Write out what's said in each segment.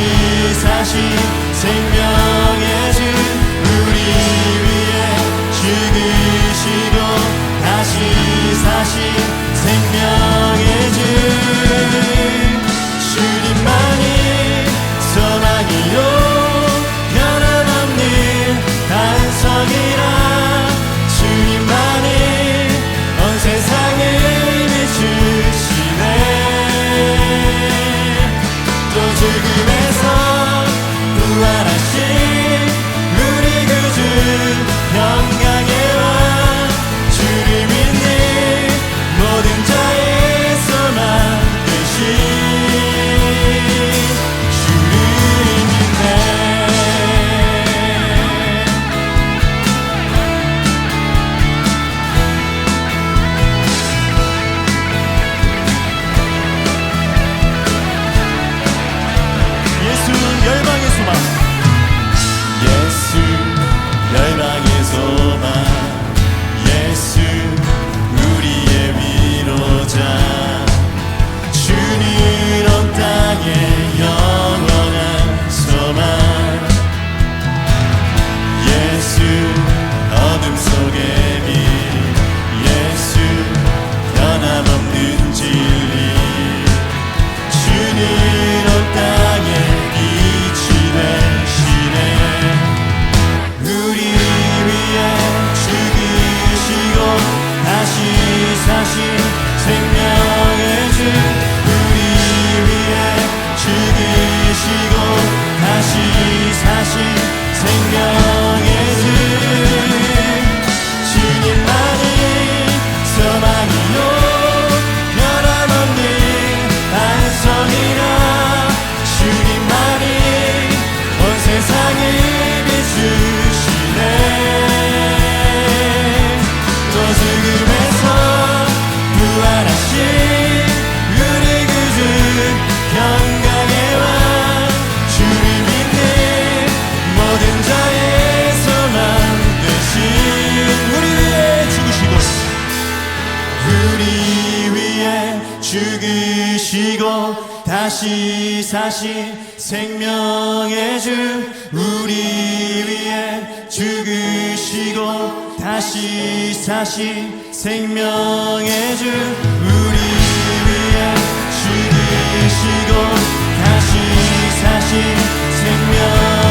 다시 사실 생명의 주 우리 위에 죽으시고 다시 사신 생명의 주 다시 사시 생명의 주 우리 위해 죽으시고 다시 사시 생명의 주 우리 위해 죽으시고 다시 사시 생명의 주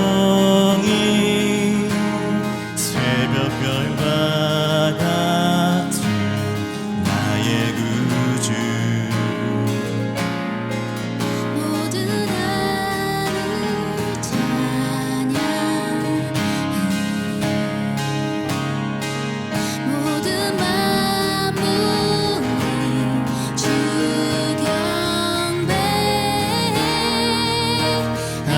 영이 새벽별과 같은 나의 구주. 모든 하루 찬양해. 모든 만물이 주 경배해. 아,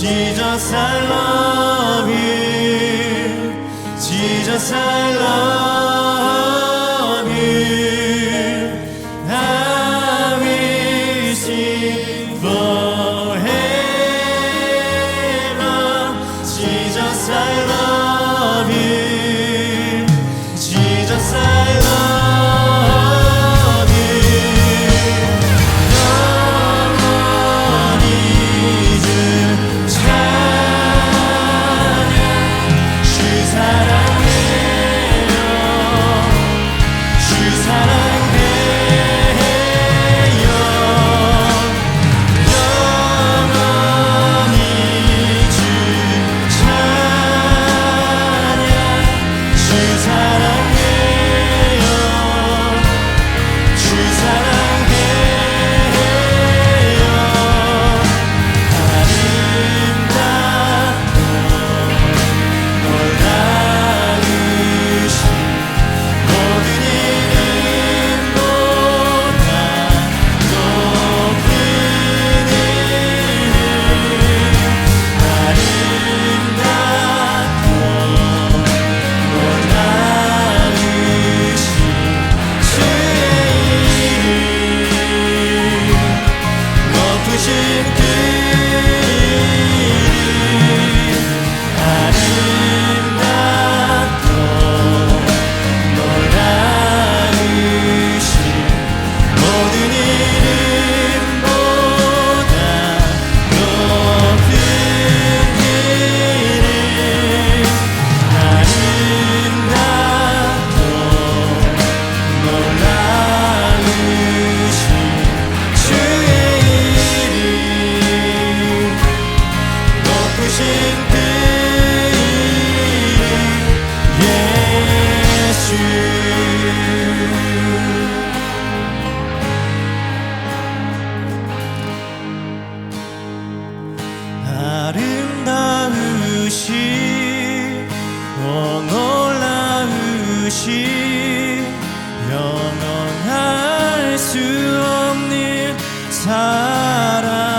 Jesus, I love you. Jesus, I love you. 주신 영원할 수 없는 사랑.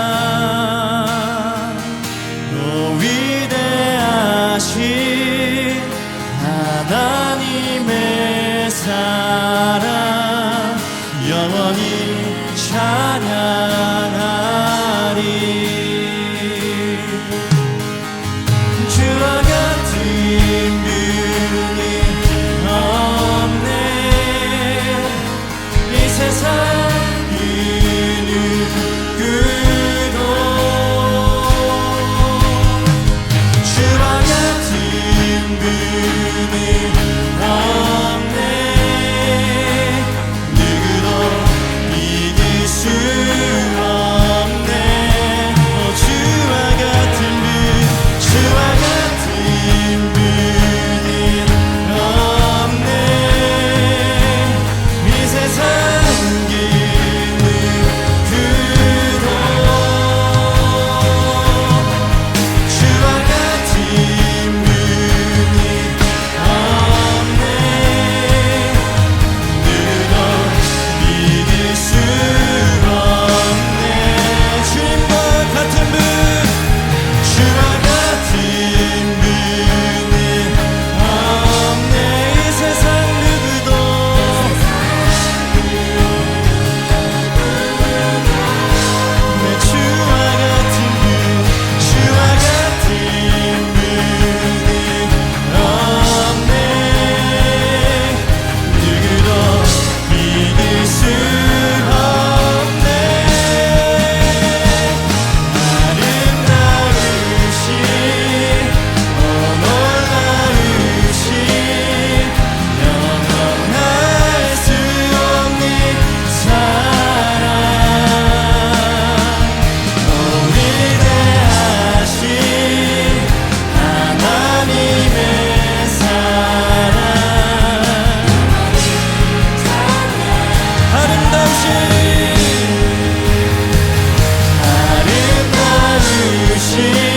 아름다우신